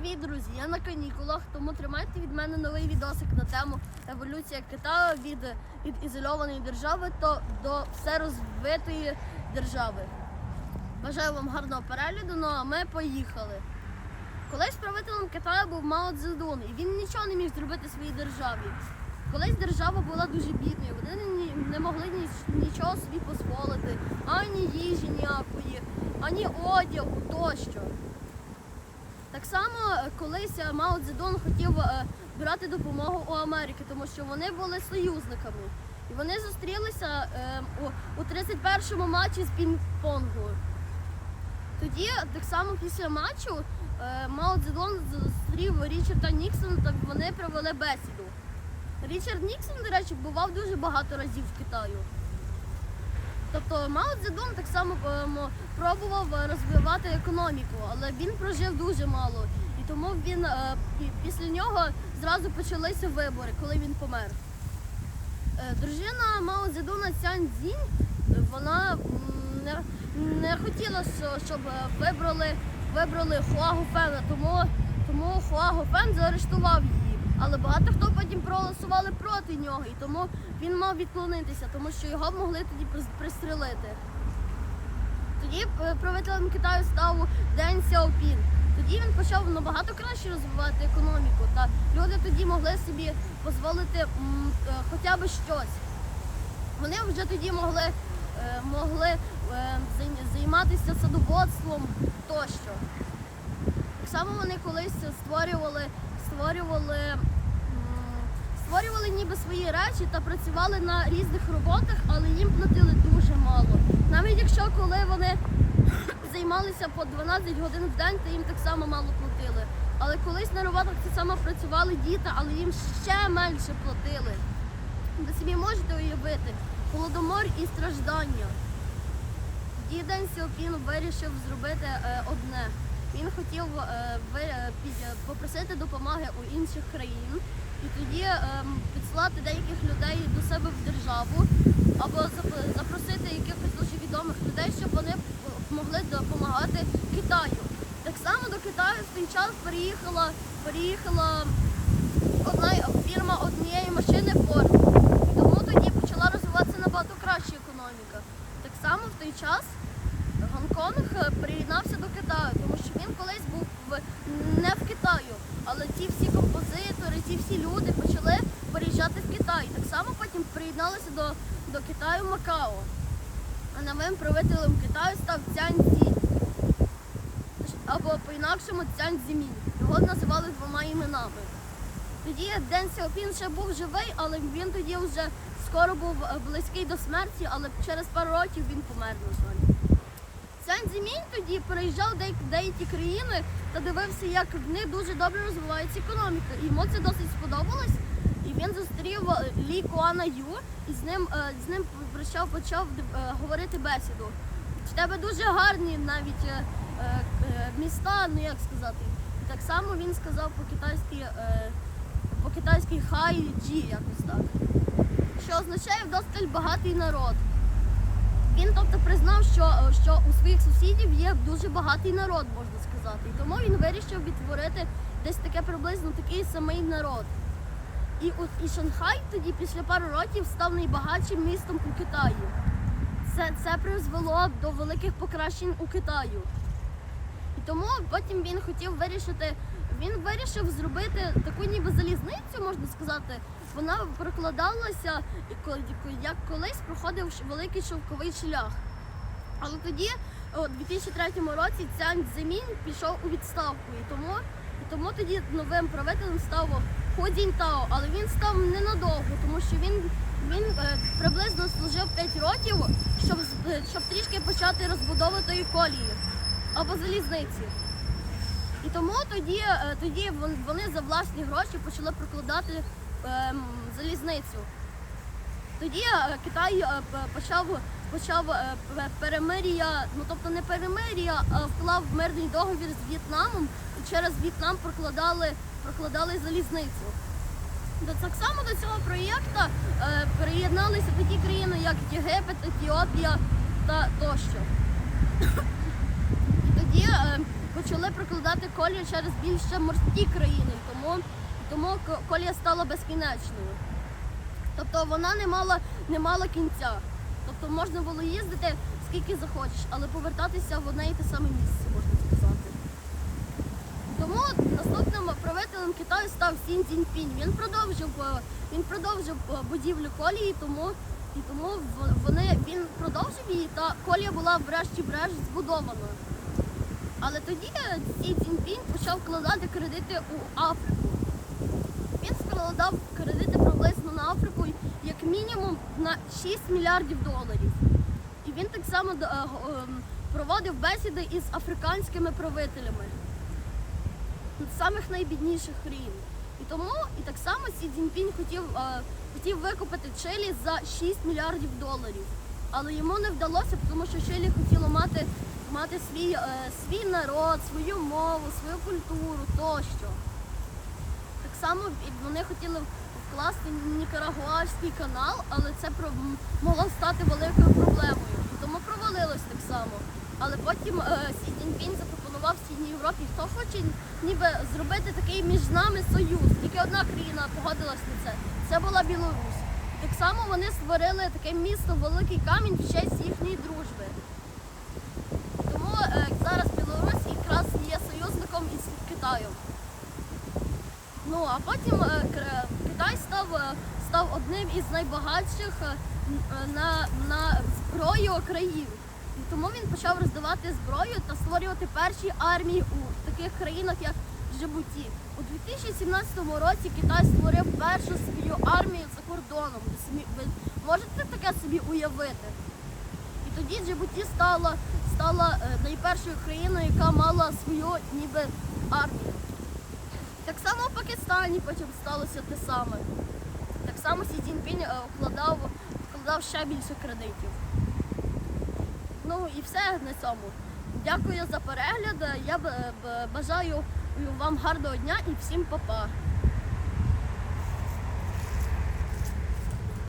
Привіт, друзі! Я на канікулах, тому тримайте від мене новий відосик на тему еволюція Китаю від, від ізольованої держави то до всерозвитої держави. Бажаю вам гарного перегляду, ну а ми поїхали. Колись правителем Китаю був Мао Цзедун, і він нічого не міг зробити своїй державі. Колись держава була дуже бідною, вони не могли ні- нічого собі дозволити, ані їжі ніякої, ані одягу тощо. Так само е, колись е, Мао Цзедун хотів е, брати допомогу у Америки, тому що вони були союзниками. І вони зустрілися у, у 31-му матчі з пінг-понгу. Тоді, так само після матчу, Мао Цзедун зустрів Річарда Ніксона та вони провели бесіду. Річард Ніксон, до речі, бував дуже багато разів в Китаю. Тобто Мао Цзедун так само е, мо- пробував е, розвивати економіку, але він прожив дуже мало. І тому він е, після нього зразу почалися вибори, коли він помер. Е, Дружина Мао Цзедуна Цянь Цзінь, вона не, не хотіла, щоб вибрали, вибрали Хуа Гофена, тому, тому Хуа Гофен заарештував її. Але багато хто потім проголосували проти нього, і тому він мав відклонитися, тому що його могли тоді прис- пристрелити. Тоді е, правителем Китаю став Ден Сяопін. Тоді він почав набагато краще розвивати економіку, та люди тоді могли собі дозволити е, хоча б щось. Вони вже тоді могли, е, могли займатися садоводством тощо. Так само вони колись створювали, створювали, створювали ніби свої речі та працювали на різних роботах, але їм платили дуже мало. Навіть якщо коли вони займалися по 12 годин в день, то їм так само мало платили. Але колись на роботах так само працювали діти, але їм ще менше платили. Ви собі можете уявити голодомор і страждання. Тоді Ден Сіопін вирішив зробити е, одне. Він хотів е, е, попросити допомоги у інших країн і тоді ем, підслати деяких людей до себе в державу або запросити якихось дуже відомих людей, щоб вони могли допомагати Китаю. Так само до Китаю в той час переїхала, переїхала одна фірма однієї машини Ford. Тому тоді почала розвиватися набагато краще економіка. Так само в той час Гонконг е, приєднався до Китаю, тому колись був в, не в Китаю, але ті всі композитори, ті всі люди почали переїжджати в Китай. Так само потім приєдналися до, до Китаю Макао. А новим правителем Китаю став Цянь Цзі. Або по-інакшому Цянь Зімінь. Його називали двома іменами. Тоді Ден Сяопін ще був живий, але він тоді вже скоро був е, близький до смерті, але через пару років він помер, на жаль. Цянь Зімінь тоді переїжджав деякі, країни та дивився, як в них дуже добре розвивається економіка. Йому це досить сподобалось. І він зустрів е, Лі Куана Ю і з ним, е, з ним почав, почав е, говорити бесіду. В тебе дуже гарні навіть міста, ну як сказати. І так само він сказав по-китайськи, по-китайськи хай джі, якось так. Що означає вдосталь багатий народ. Він тобто признав, що у своїх сусідів є дуже багатий народ, можна сказати. І тому він вирішив відтворити десь таке приблизно такий самий народ. І, от, і Шанхай тоді після пару років став найбагатшим містом у Китаї. Це, це призвело до великих покращень у Китаю. І тому потім він хотів вирішити, він вирішив зробити таку ніби залізницю, можна сказати. Вона прокладалася, як колись проходив великий шовковий шлях. Але тоді, у 2003 році, Цянь Цземінь пішов у відставку. І тому, і тому тоді новим правителем став Хо Цзіньтао. Але він став ненадовго, тому що він, він е, приблизно служив 5 років, щоб, е, щоб трішки почати розбудову тої колії або залізниці. І тому тоді, е, тоді вони за власні гроші почали прокладати ем, залізницю. Тоді Китай почав, почав е, перемир'я, ну тобто не перемир'я, а вклав мирний договір з В'єтнамом і через В'єтнам прокладали, прокладали залізницю. Так само до цього проєкту е, приєдналися такі країни, як Єгипет, Етіопія та тощо. І тоді е, почали прокладати колію через більше морські країни, тому, тому колія стала безкінечною. Тобто вона не мала, не мала кінця. Тобто можна було їздити скільки захочеш, але повертатися в одне і те саме місце, можна сказати. Тому наступним правителем Китаю став Сін Цзіньпінь. Він продовжив, е, він продовжив е, будівлю колії, тому, і тому вони, він продовжив її, та колія була врешті-брешт збудована. Але тоді Сі Цзіньпінь почав вкладати кредити у Африку. Він складав кредити приблизно на Африку як мінімум на 6 мільярдів доларів. І він так само е, го- ем, проводив бесіди із африканськими правителями самих найбідніших країн. І тому і так само Сі Цзіньпінь хотів, е, хотів викупити Чилі за 6 мільярдів доларів. Але йому не вдалося, тому що Чилі хотіло мати, мати свій, е, свій народ, свою мову, свою культуру тощо. Так само вони хотіли вкласти Нікарагуашський канал, але це могло стати великою проблемою. Тому провалилось так само. Але потім е, Сі Цзіньпінь запропонував Східній Європі, хто хоче ніби зробити такий між нами союз. Тільки одна країна погодилась на це. Це була Білорусь. Так само вони створили таке місто Великий Камінь в честь їхньої дружби. Тому е, зараз Білорусь якраз є союзником із Китаєм. Ну а потім е, Став, е, став одним із найбагатших е, на, на зброю країн. Тому він почав роздавати зброю та створювати перші армії у таких країнах, як Джибуті. У 2017 році Китай створив першу свою армію за кордоном. Ви можете таке собі уявити? І тоді Джибуті стала, стала е, найпершою країною, яка мала свою ніби армію. Так само в Пакистані потім сталося те саме. Так само Сі Цзіньпінь е, вкладав, вкладав ще більше кредитів. Ну і все на цьому. Дякую за перегляд. Я б- бажаю вам гарного дня і всім па-па.